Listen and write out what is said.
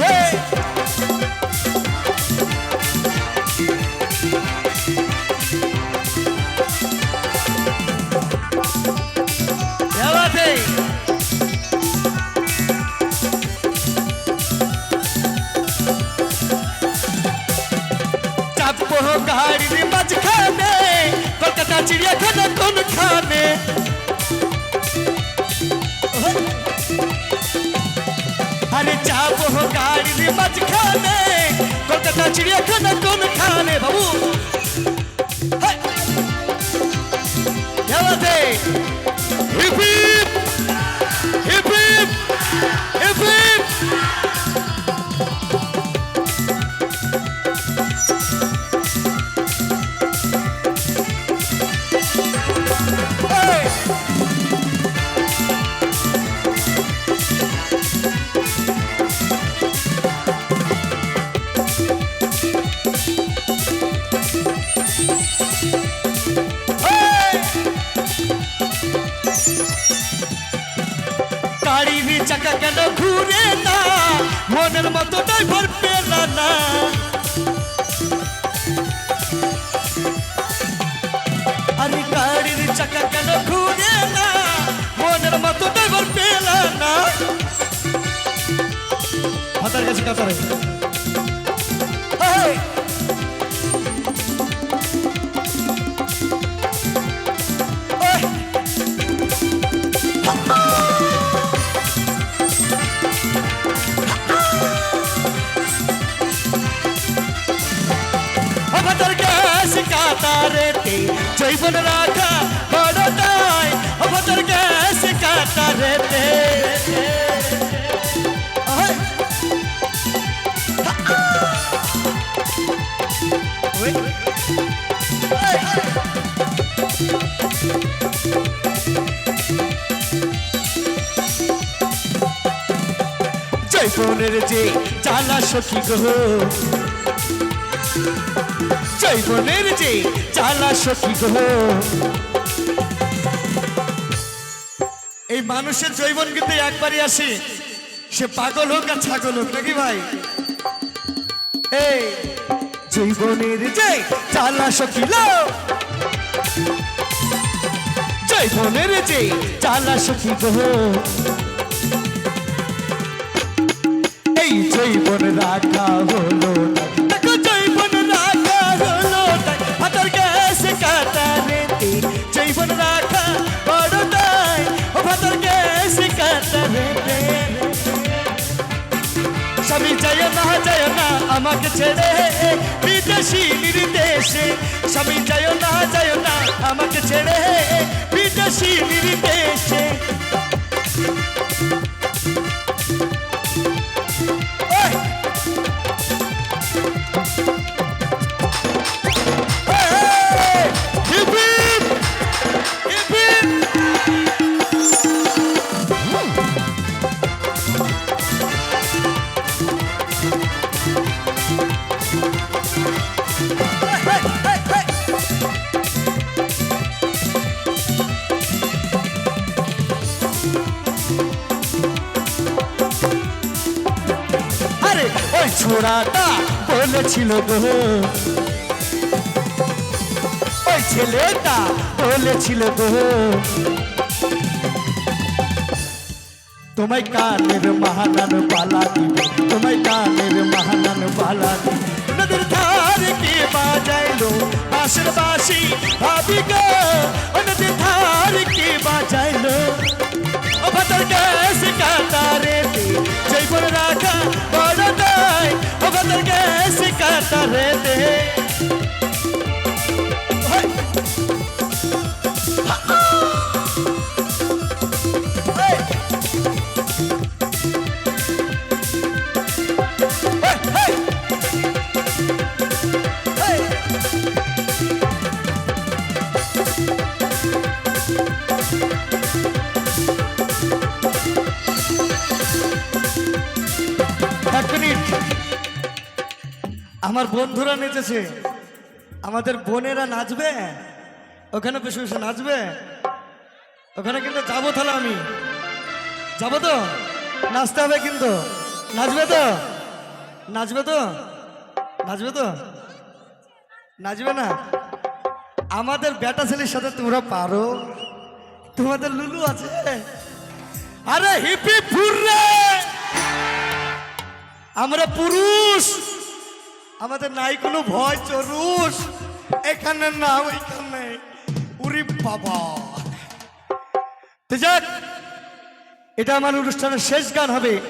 হে চাপো গাড়ির মাঝখানে কলকাতা চিড়িয়াখানা কোন খানে যাব গাড়ির মাঝখানে কলকাতা চিড়িয়াখানা কোন খানে বাবু গাড়ির চাকা কেন ঘুরে না? মনের মতো ড্রাইভার পেলা না। আরে গাড়ির চাকা কেন ঘুরে না? মনের মতো ড্রাইভার পেলা না। হাতার কাছে কাতারে। জৈবন রাখা বড়টাই আমাদের গ্যাস কাতারেতে জৈবনের যে জ্বালা সখী গো জৈবনের যে চালা সখী গো। এই মানুষের জৈবন কিন্তু একবারই আসে। সে পাগল হোক আর ছাগল হোক, নাকি ভাই? এই জৈবনের যে চালা সখী লো জৈবনের যে চালা সখী গো। এই জৈবন রাখা হলো আমাকে ছেড়ে বিদেশি নির্দেশে। স্বামী যায় না যায় না আমাকে ছেড়ে বিদেশি নির্দেশে। ওই ছোড়াটা বলেছিল গো। ওই ছেলেটা বলেছিল গো। তোমায় কানের মহানান পালা দিবে, তোমায় কানের মহানান পালা দিবে। নদীর ধারে কে বাজাইলো? বাঁশি ভাবি গো। কাটারে দে আমার বন্ধুরা নেচেছে। আমাদের বোনেরা নাচবে? ওখানে বসে বসে নাচবে? ওখানে কিন্তু যাব তাহলে আমি। যাব তো? নাচতে হবে কিন্তু। নাচবে তো? নাচবে তো? নাচবে তো? নাচবে না? আমাদের বেটা ছেলের সাথে তোমরা পারো। তোমাদের লুলু আছে। আরে হিপি ফুররে আমরা পুরুষ! আমাদের নাই কোনো ভয়, চরুষ। এখানে না, ওইখানে। উরি বাবা। এটা আমার অনুষ্ঠানের শেষ গান হবে।